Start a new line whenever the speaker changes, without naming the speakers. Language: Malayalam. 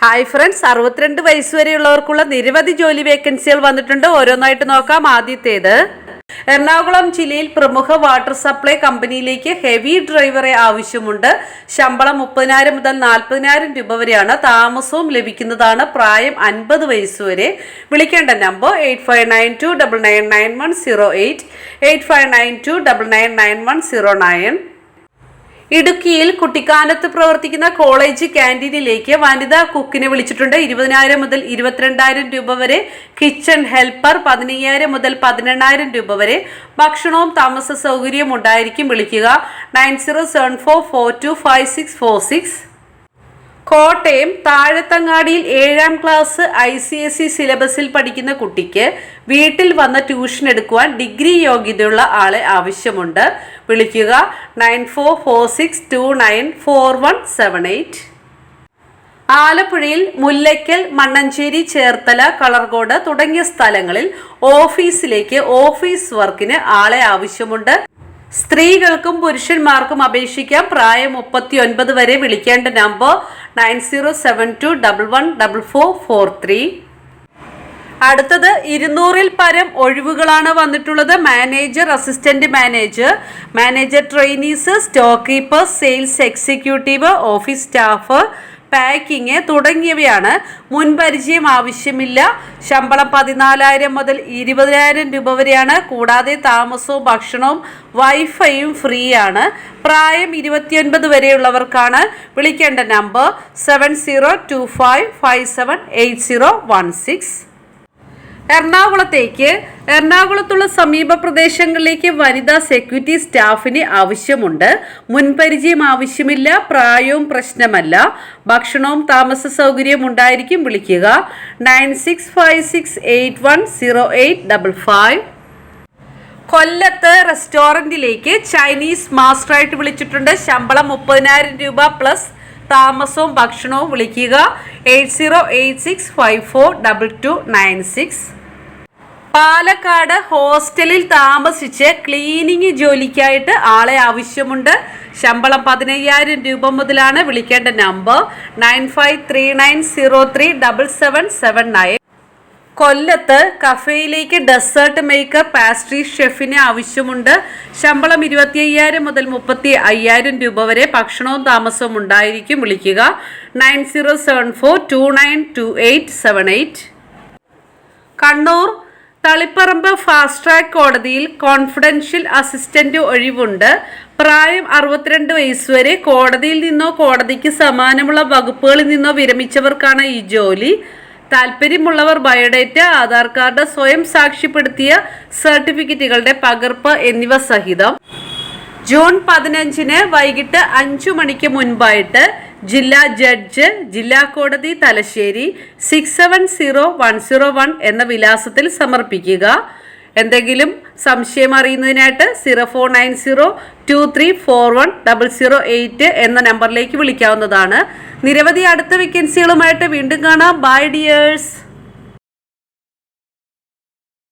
ഹായ് ഫ്രണ്ട്സ് അറുപത്തിരണ്ട് വയസ്സ് വരെയുള്ളവർക്കുള്ള നിരവധി ജോലി വേക്കൻസികൾ വന്നിട്ടുണ്ട്. ഓരോന്നായിട്ട് നോക്കാം. ആദ്യത്തേത് എറണാകുളം ജില്ലയിൽ പ്രമുഖ വാട്ടർ സപ്ലൈ കമ്പനിയിലേക്ക് ഹെവി ഡ്രൈവറെ ആവശ്യമുണ്ട്. ശമ്പളം മുപ്പതിനായിരം മുതൽ നാൽപ്പതിനായിരം രൂപ വരെയാണ് താമസവും ലഭിക്കുന്നതാണ് പ്രായം അൻപത് വയസ്സ് വരെ. വിളിക്കേണ്ട number eight five nine two double nine nine one zero eight eight five nine two double nine nine one zero nine ഇടുക്കിയിൽ കുട്ടിക്കാനത്ത് പ്രവർത്തിക്കുന്ന കോളേജ് ക്യാന്റീനിലേക്ക് വനിതാ കുക്കിനെ വിളിച്ചിട്ടുണ്ട്. ഇരുപതിനായിരം മുതൽ ഇരുപത്തിരണ്ടായിരം രൂപ വരെ കിച്ചൺ ഹെൽപ്പർ പതിനയ്യായിരം മുതൽ പതിനെണ്ണായിരം രൂപ വരെ ഭക്ഷണവും താമസ സൗകര്യവും ഉണ്ടായിരിക്കും. വിളിക്കുക. Nine zero seven four four two five six four six. Kottayam താഴത്തങ്ങാടിയിൽ ഏഴാം class I C S E സിലബസിൽ പഠിക്കുന്ന കുട്ടിക്ക് വീട്ടിൽ വന്ന് ട്യൂഷൻ എടുക്കുവാൻ ഡിഗ്രി യോഗ്യതയുള്ള ആളെ ആവശ്യമുണ്ട്. വിളിക്കുക nine four four six two nine four one seven eight. ആലപ്പുഴയിൽ മുല്ലയ്ക്കൽ മണ്ണഞ്ചേരി ചേർത്തല കളർകോട് തുടങ്ങിയ സ്ഥലങ്ങളിൽ ഓഫീസിലേക്ക് ഓഫീസ് വർക്കിന് ആളെ ആവശ്യമുണ്ട്. സ്ത്രീകൾക്കും പുരുഷന്മാർക്കും അപേക്ഷിക്കാം. പ്രായം മുപ്പത്തി ഒൻപത് വരെ വിളിക്കേണ്ട number nine zero seven two double one double four four three. അടുത്തത് ഇരുന്നൂറിൽ പരം ഒഴിവുകളാണ് വന്നിട്ടുള്ളത്. Manager assistant manager manager trainees stock keeper sales executive office staff packing തുടങ്ങിയവയാണ്. മുൻപരിചയം ആവശ്യമില്ല. ശമ്പളം പതിനാലായിരം മുതൽ ഇരുപതിനായിരം രൂപ വരെയാണ്. കൂടാതെ താമസവും ഭക്ഷണവും വൈഫൈയും ഫ്രീ ആണ് പ്രായം ഇരുപത്തിയൊൻപത് വരെയുള്ളവർക്കാണ്. വിളിക്കേണ്ട number seven zero two five five seven eight zero one six. എറണാകുളത്തേക്ക് എറണാകുളത്തുള്ള സമീപ പ്രദേശങ്ങളിലേക്ക് വനിതാ സെക്യൂരിറ്റി സ്റ്റാഫിന് ആവശ്യമുണ്ട്. മുൻപരിചയം ആവശ്യമില്ല പ്രായവും പ്രശ്നമല്ല. ഭക്ഷണവും താമസ സൗകര്യവും ഉണ്ടായിരിക്കും. വിളിക്കുക nine six five six eight one zero eight double five. കൊല്ലത്ത് റെസ്റ്റോറന്റിലേക്ക് ചൈനീസ് മാസ്റ്ററായിട്ട് വിളിച്ചിട്ടുണ്ട്. ശമ്പളം മുപ്പതിനായിരം രൂപ പ്ലസ് താമസവും ഭക്ഷണവും വിളിക്കുക. Eight zero eight six five four double two nine six. Palakkad ഹോസ്റ്റലിൽ താമസിച്ച് ക്ലീനിങ് ജോലിക്കായിട്ട് ആളെ ആവശ്യമുണ്ട്. ശമ്പളം പതിനയ്യായിരം രൂപ മുതലാണ് വിളിക്കേണ്ട number. Nine five three nine zero three double seven seven nine. കൊല്ലത്ത് കഫേയിലേക്ക് ഡെസേർട്ട് മേക്കർ പാസ്ട്രി ഷെഫിന് ആവശ്യമുണ്ട്. ശമ്പളം ഇരുപത്തി അയ്യായിരം മുതൽ മുപ്പത്തി അയ്യായിരം രൂപ വരെ ഭക്ഷണവും താമസവും ഉണ്ടായിരിക്കും. വിളിക്കുക. Nine zero seven four two nine two eight seven eight. Kannur Taliparamba fast track കോടതിയിൽ കോൺഫിഡൻഷ്യൽ അസിസ്റ്റന്റ് ഒഴിവുണ്ട്. പ്രായം അറുപത്തിരണ്ട് വയസ്സ് വരെ കോടതിയിൽ നിന്നോ കോടതിക്ക് സമാനമുള്ള വകുപ്പുകളിൽ നിന്നോ വിരമിച്ചവർക്കാണ് ഈ ജോലി. താല്പര്യമുള്ളവർ ബയോഡേറ്റ ആധാർ കാർഡ് സ്വയം സാക്ഷ്യപ്പെടുത്തിയ സർട്ടിഫിക്കറ്റുകളുടെ പകർപ്പ് എന്നിവ സഹിതം. ജൂൺ പതിനഞ്ചിന് വൈകിട്ട് അഞ്ചു മണിക്ക് മുൻപായിട്ട് ജില്ലാ ജഡ്ജ് ജില്ലാ കോടതി Thalassery six seven zero one zero one എന്ന വിലാസത്തിൽ സമർപ്പിക്കുക. എന്തെങ്കിലും സംശയം അറിയുന്നതിനായിട്ട് zero four nine zero two three four one double zero eight എന്ന നമ്പറിലേക്ക് വിളിക്കാവുന്നതാണ്. നിരവധി അടുത്ത വേക്കൻസികളുമായിട്ട് വീണ്ടും കാണാം. By dears